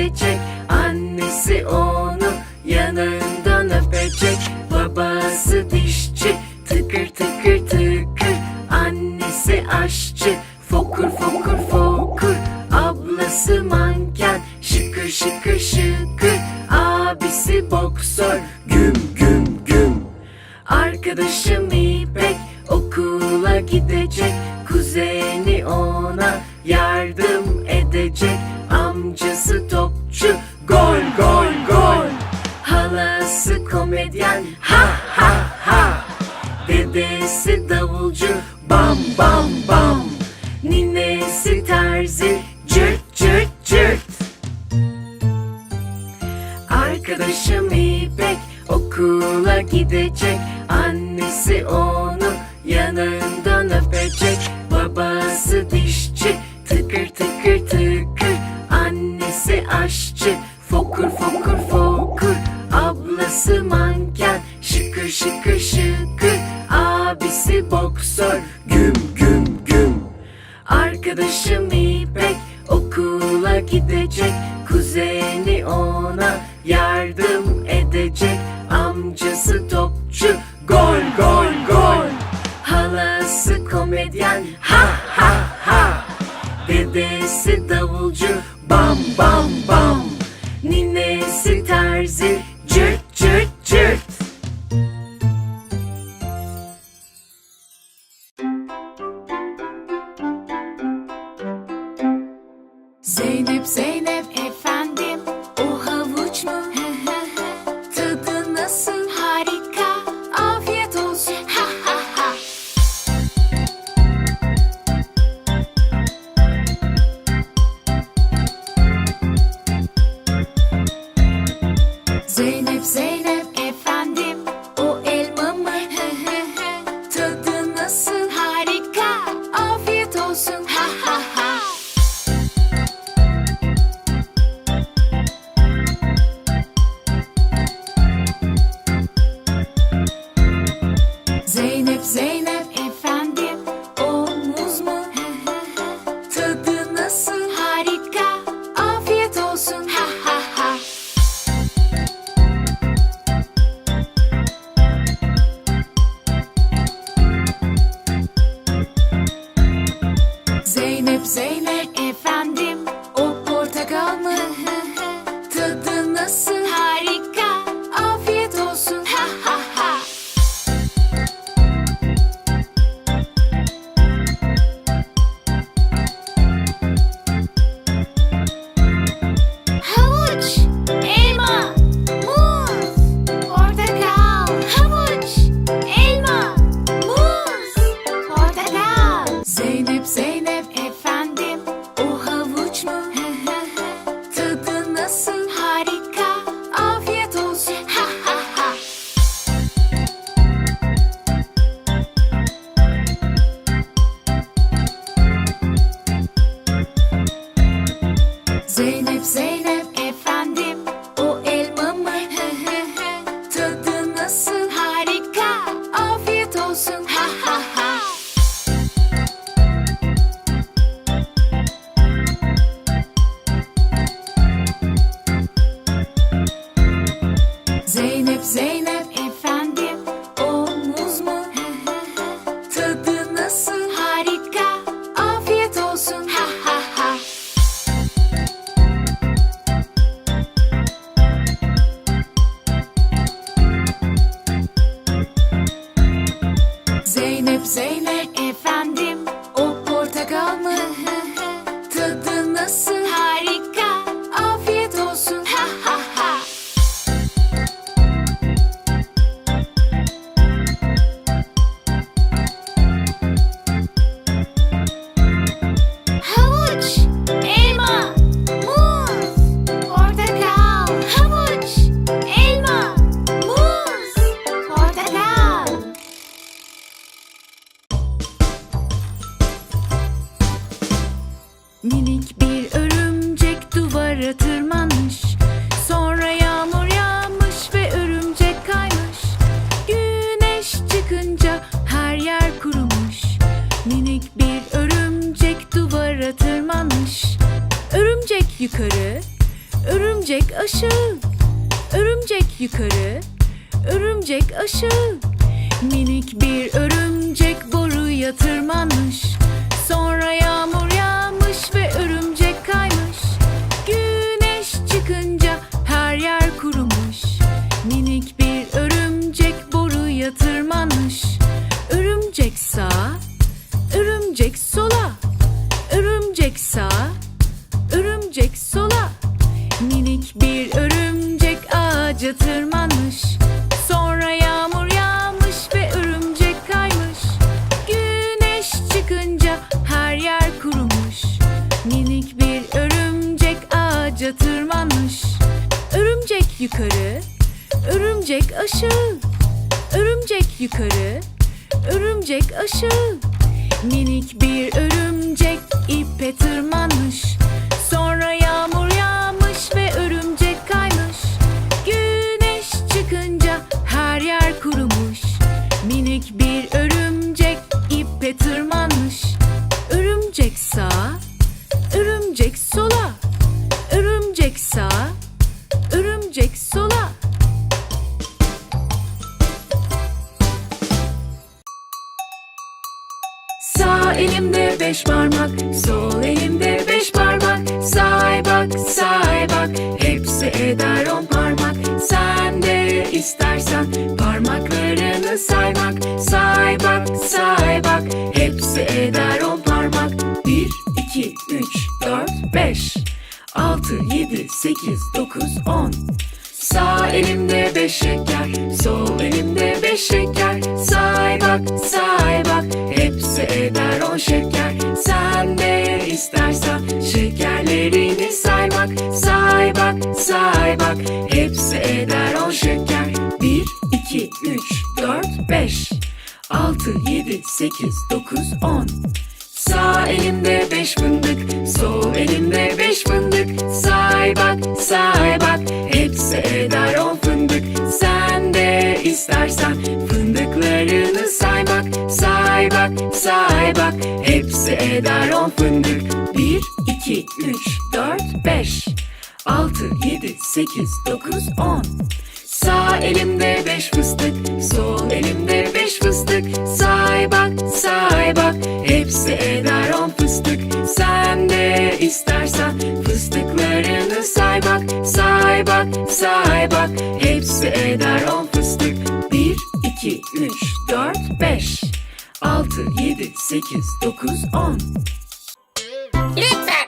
gelecek. Annesi onu yanından öpecek. Babası dişçi tıkır tıkır tıkır. Annesi aşçı fokur fokur fokur. Ablası manken şıkır şıkır şıkır. Abisi boksör güm güm güm. Arkadaşım İpek okula gidecek. Kuzeni ona yardım edecek. Amcası doktor Dedesi davulcu bam bam bam. Ninesi terzi cırt cırt cırt. Arkadaşım İpek okula gidecek. Annesi onu yanından öpecek. Babası dişçi tıkır tıkır tıkır. Annesi aşçı fokur fokur fokur. Ablası manken şıkır şıkır şıkır Boksör güm güm güm Arkadaşım İpek okula gidecek Kuzeni ona yardım edecek. Amcası topçu gol gol gol. Halası komedyen ha ha ha. Dedesi davulcu bam bam bam. Ninesi terzi Zeynep Zeynep efendim. O havuç mu? Tadı nasıl? Harika. Afiyet olsun. Ha. Zeynep Zeynep Zeynep Zeynep duvara tırmanmış Sonra yağmur yağmış ve örümcek kaymış. Güneş çıkınca her yer kurumuş. Minik bir örümcek duvara tırmanmış. Örümcek yukarı, örümcek aşağı. Örümcek yukarı, örümcek aşağı. Minik bir örümcek boruya tırmanmış. Sonra yağmur sağa, örümcek sola. Örümcek sağa, örümcek sola. Minik bir örümcek ağaca tırmanmış. Sonra yağmur yağmış ve örümcek kaymış. Güneş çıkınca her yer kurumuş. Minik bir örümcek ağaca tırmanmış. Örümcek yukarı, örümcek aşağı. Örümcek yukarı, örümcek aşağı Minik bir örümcek ipe tırmanmış. Sonra yağmur yağmış ve örümcek kaymış. Güneş çıkınca her yer kurumuş. Minik bir örümcek ipe tırmanmış. Örümcek sağa, beş parmak, sol elimde beş parmak. Say bak, say bak, hepsi eder on parmak. Sen de istersen parmaklarını saymak. Say bak, say bak, hepsi eder on parmak. Bir, iki, üç, dört, beş. Altı, yedi, sekiz, dokuz, on. Sağ elimde beş şeker, sol elimde beş şeker. On şeker. Sen de istersen şekerlerini saymak. Say bak, say bak, hepsi eder on şeker. Bir, iki, üç, dört, beş. Altı, yedi, sekiz, dokuz, on. Sağ elimde beş fındık, sol elimde beş fındık. Say bak, say bak, hepsi eder on fındık. Sen de istersen fındıklarını saymak. Say bak, say bak, hepsi eder on fındık. Bir, iki, üç, dört, beş. Altı, yedi, sekiz, dokuz, on. Sağ elimde beş fıstık, sol elimde beş fıstık. Say bak, say bak, hepsi eder on fıstık. Sen de istersen. Say bak, say bak, hepsi eder on fıstık. Bir, iki, üç, dört, beş. Altı, yedi, sekiz, dokuz, on. Lütfen